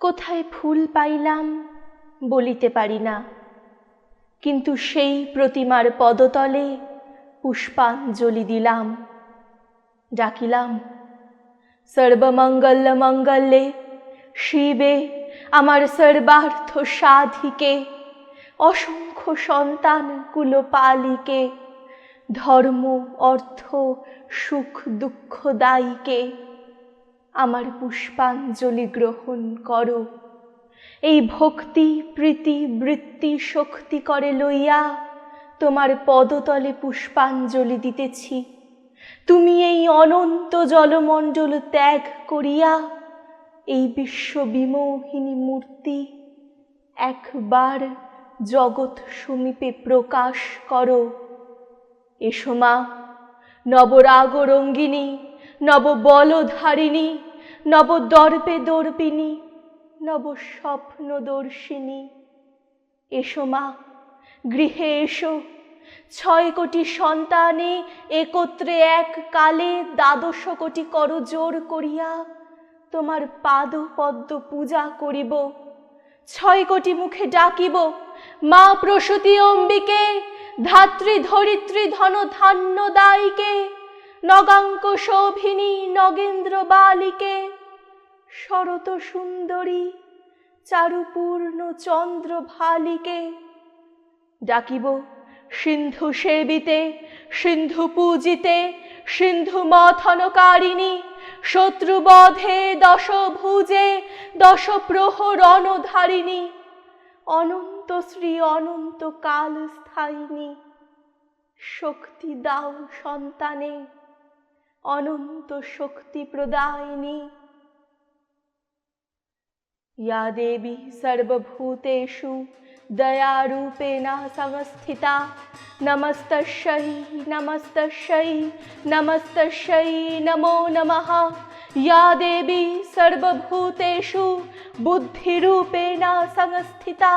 কোথায় ফুল পাইলাম বলিতে পারি না। কিন্তু সেই প্রতিমার পদতলে পুষ্পাঞ্জলি দিলাম। ডাকিলাম, সর্বমঙ্গল মঙ্গলে শিবে, আমার সর্বার্থ সাধিকে, অসংখ্য সন্তান কুলপালিকে, ধর্ম, অর্থ, সুখ, দুঃখ, দায়ীকে আমার পুষ্পাঞ্জলি গ্রহণ করো। এই ভক্তি, প্রীতি, বৃত্তি শক্তি করে লইয়া তোমার পদতলে পুষ্পাঞ্জলি দিতেছি। তুমি এই অনন্ত জলমণ্ডল ত্যাগ করিয়া এই বিশ্ব বিমোহিনী মূর্তি একবার জগৎ সমীপে প্রকাশ করো। এসো মা নবরাগ রঙ্গিনী নব বলধারিণী নব দর্পে দর্পিনী নব স্বপ্নদর্শিনী এসো মা, গৃহে এসো। ছয় কোটি সন্তানে একত্রে এক কালে দ্বাদশ কোটি করজোর করিয়া তোমার পাদ পদ্ম পূজা করিব। ছয় কোটি মুখে ডাকিব, মা প্রসূতি অম্বিকে, ধাত্রী ধরিত্রী ধন ধান্য দায়ীকে। নগাঙ্ক শোভিনী নগেন্দ্র বালিকে শরত সুন্দরী চারুপূর্ণ চন্দ্র ভালিকে ডাকিব সিন্ধু সেবিতে, সিন্ধু পূজিতে, সিন্ধু মথনকারিণী, শত্রুবধে দশ ভুজে দশ প্রহর অনধারিণী অনন্ত শ্রী অনন্ত কাল স্থায়িনী শক্তি দাও সন্তানে। অনন্ত শক্তি প্রদায়িনী या देवी सर्वभूतेषु दयारूपेण संस्थिता नमस्तस्यै नमस्तस्यै नमस्तस्यै नमो नमः या देवी सर्वभूतेषु बुद्धिरूपेण संस्थिता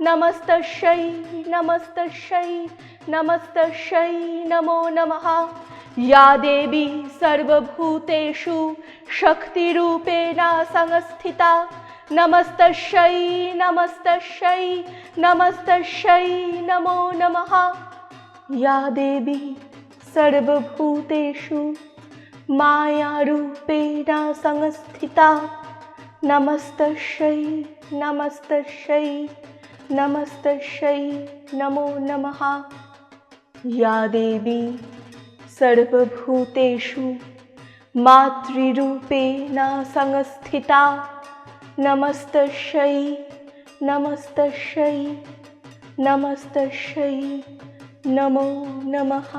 नमस्तस्यै नमस्तस्यै नमस्तस्यै नमो नमः या देवी सर्वभूतेषु शक्तिरूपेण संस्थिता। नमस्तस्यै नमस्तस्यै नमस्तस्यै नमो नमः। या देवी सर्वभूतेषु मायारूपेण संस्थिता। नमस्तस्यै नमस्तस्यै नमस्तस्यै नमो नमः। या देवी सर्वभूतेषु मातृरूपेण संस्थिता। नमस्तस्यै नमस्तस्यै नमस्तस्यै नमो नमः